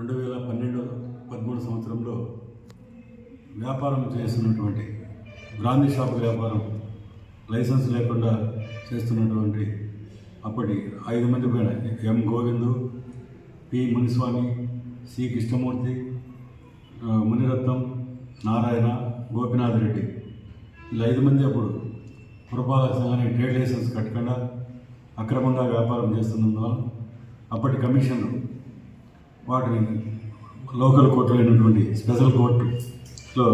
రెండు వేల పన్నెండు పదమూడు సంవత్సరంలో వ్యాపారం చేస్తున్నటువంటి బ్రాందీ షాప్ వ్యాపారం లైసెన్స్ లేకుండా చేస్తున్నటువంటి అప్పటి ఐదు మంది పైన M Govindu P Muniswamy C Krishnamurthy Muniratnam Narayana Gopinath Reddy. ఇలా ఐదు మంది అప్పుడు పురపాలక సంఘానికి ట్రేడ్ లైసెన్స్ కట్టకుండా అక్రమంగా వ్యాపారం చేస్తున్నందువల్ల అప్పటి కమిషన్ వాటిని లోకల్ కోర్టులో అయినటువంటి స్పెషల్ కోర్టులో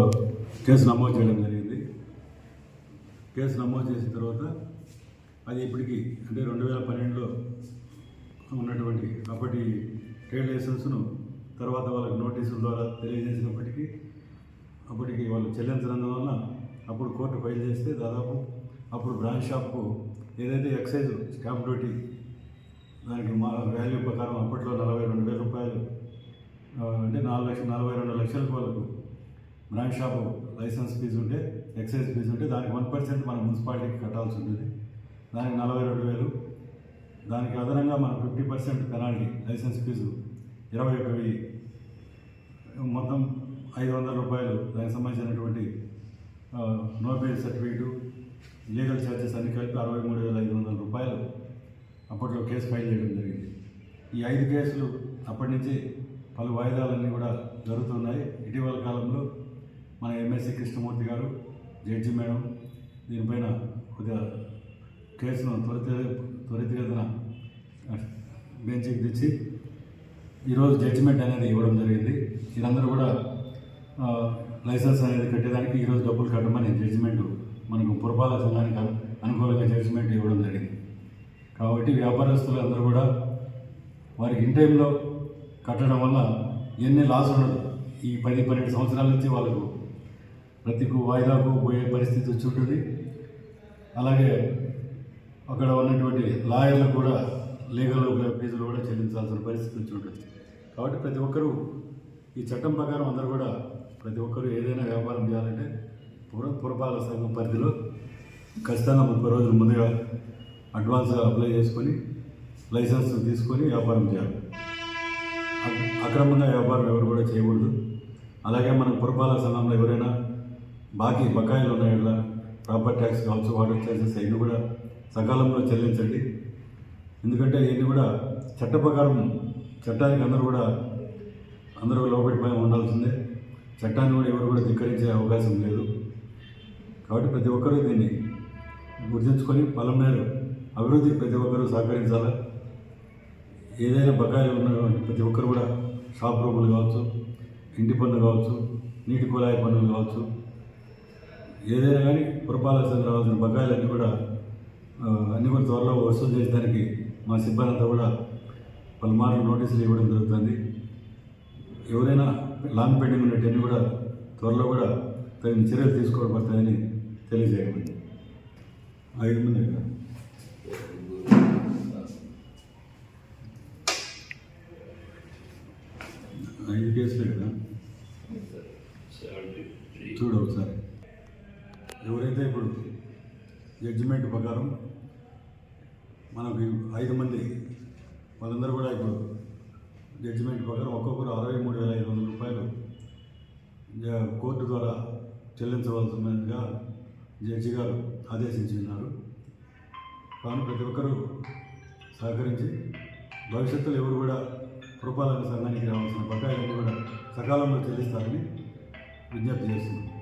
కేసు నమోదు చేయడం జరిగింది. కేసు నమోదు చేసిన తర్వాత అది ఇప్పటికీ అంటే రెండు వేల పన్నెండులో ఉన్నటువంటి అప్పటి ట్రేడ్ లైసెన్స్ను తర్వాత వాళ్ళకి నోటీసుల ద్వారా తెలియజేసినప్పటికీ అప్పటికి వాళ్ళు చెల్లించనందువల్ల అప్పుడు కోర్టు ఫైల్ చేస్తే దాదాపు అప్పుడు బ్రాంచ్ షాప్కు ఏదైతే ఎక్సైజ్ స్టాంప్ డ్యూటీ దానికి మా వాల్యూ ప్రకారం అప్పట్లో నలభై రెండు వేల రూపాయలు ఆ, అంటే నాలుగు లక్షల నలభై రెండు లక్షలకు వరకు బ్రాంచ్ షాప్ లైసెన్స్ ఫీజు ఉంటే ఎక్సైజ్ ఫీజు ఉంటే దానికి వన్ పర్సెంట్ మన మున్సిపాలిటీకి కట్టాల్సి ఉంటుంది. దానికి నలభై రెండు వేలు. దానికి అదనంగా మన fifty percent penalty licence fee ఇరవై ఒక వెయ్యి. మొత్తం ఐదు వందల రూపాయలు దానికి సంబంధించినటువంటి ఆ, నో సర్టిఫికేటు లీగల్ ఛార్జెస్ అన్ని కలిపి అరవై మూడు వేల ఐదు వందల రూపాయలు అప్పట్లో కేసు ఫైల్ చేయడం జరిగింది. ఈ ఐదు కేసులు అప్పటి నుంచి పలు వాయిదాలన్నీ కూడా జరుగుతున్నాయి. ఇటీవల కాలంలో మన ఎంఎస్సి కృష్ణమూర్తి గారు జడ్జి మేడం దీనిపైన కొద్దిగా కేసును త్వరిత త్వరితగతిన బెంచ్కి తెచ్చి ఈరోజు జడ్జిమెంట్ అనేది ఇవ్వడం జరిగింది. వీరందరూ కూడా లైసెన్స్ అనేది కట్టేదానికి ఈరోజు డబ్బులు కట్టమని జడ్జిమెంట్ మనకు పురపాలక సంఘానికి అనుకూలంగా జడ్జిమెంట్ ఇవ్వడం జరిగింది. కాబట్టి వ్యాపారస్తులు అందరూ కూడా వారికి ఇన్ టైంలో కట్టడం వల్ల ఎన్ని లాస్ ఉండదు ఈ పది పన్నెండు సంవత్సరాల నుంచి వాళ్ళకు ప్రతి వాయిదాకు పోయే పరిస్థితి వచ్చి ఉంటుంది. అలాగే అక్కడ ఉన్నటువంటి లాయర్లకు కూడా లీగల్ ఫీజులు కూడా చెల్లించాల్సిన పరిస్థితి వచ్చి ఉంటుంది. కాబట్టి ప్రతి ఒక్కరూ ఈ చట్టం ప్రకారం అందరూ కూడా ప్రతి ఒక్కరూ ఏదైనా వ్యాపారం చేయాలంటే పుర పురపాలక సంఘం పరిధిలో ఖచ్చితంగా ముప్పై రోజుల ముందుగా అడ్వాన్స్గా అప్లై చేసుకొని లైసెన్స్ తీసుకొని వ్యాపారం చేయాలి. అక్రమంగా వ్యాపారం ఎవరు కూడా చేయకూడదు. అలాగే మన పురపాలక సంఘంలో ఎవరైనా బాకీ బకాయిలు ఉన్నాయో ప్రాపర్ ట్యాక్స్ కావచ్చు వాటర్ ట్యాక్సెస్ అవన్నీ కూడా సకాలంలో చెల్లించండి. ఎందుకంటే ఇవన్నీ కూడా చట్ట ప్రకారం చట్టానికి అందరూ కూడా అందరూ లోబడిపోయి ఉండాల్సిందే. చట్టాన్ని కూడా ఎవరు కూడా ధిక్కరించే అవకాశం లేదు. కాబట్టి ప్రతి ఒక్కరూ దీన్ని గుర్తుంచుకొని పలం మేర అభివృద్ధికి ప్రతి ఒక్కరూ సహకరించాలా? ఏదైనా బకాయిలు ఉన్నటువంటి ప్రతి ఒక్కరు కూడా షాప్ రూములు కావచ్చు ఇంటి పన్ను కావచ్చు నీటి కుళాయి పన్నులు కావచ్చు ఏదైనా కానీ పురపాలక సంఘం రావాల్సిన బకాయిలన్నీ కూడా అన్ని కూడా త్వరలో వసూలు చేయడానికి మా సిబ్బంది అంతా కూడా పలుమార్లు నోటీసులు ఇవ్వడం జరుగుతుంది. ఎవరైనా లాంగ్ పెండింగ్ ఉన్నట్టన్నీ కూడా త్వరలో కూడా తగిన చర్యలు తీసుకోబడతాయని తెలియజేయమని ఐదు మంది కదా ఐదు కేసులే కదా చూడు ఒకసారి. ఎవరైతే ఇప్పుడు జడ్జిమెంట్ ప్రకారం మనకి ఐదు మంది వాళ్ళందరూ కూడా ఇప్పుడు జడ్జిమెంట్ ప్రకారం ఒక్కొక్కరు అరవై మూడు వేల ఐదు వందల రూపాయలు కోర్టు ద్వారా చెల్లించవలసిందిగా జడ్జి గారు ఆదేశించున్నారు. కానీ ప్రతి ఒక్కరూ సహకరించి భవిష్యత్తులో ఎవరు కూడా పురపాలక సంఘానికి రావాల్సిన బకాయిలన్నీ కూడా సకాలంలో చెల్లిస్తారని విజ్ఞప్తి చేస్తున్నాను